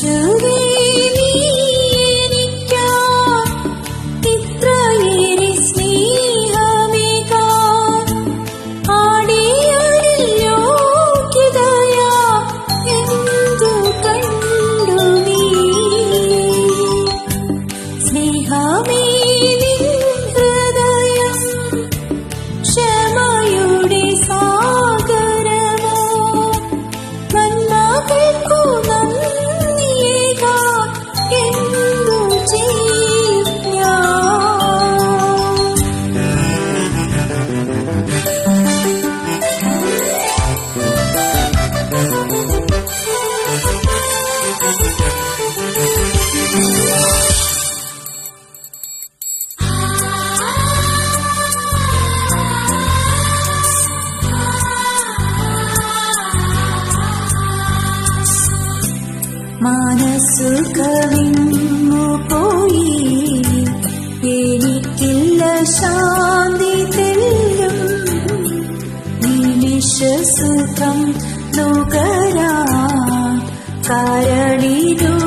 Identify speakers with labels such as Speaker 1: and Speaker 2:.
Speaker 1: to be മനസ്സു പോയി എനിക്കില്ല ശാന്തി തെല്ലും. നിമിഷസുഖം നുകരാ. കരളിരു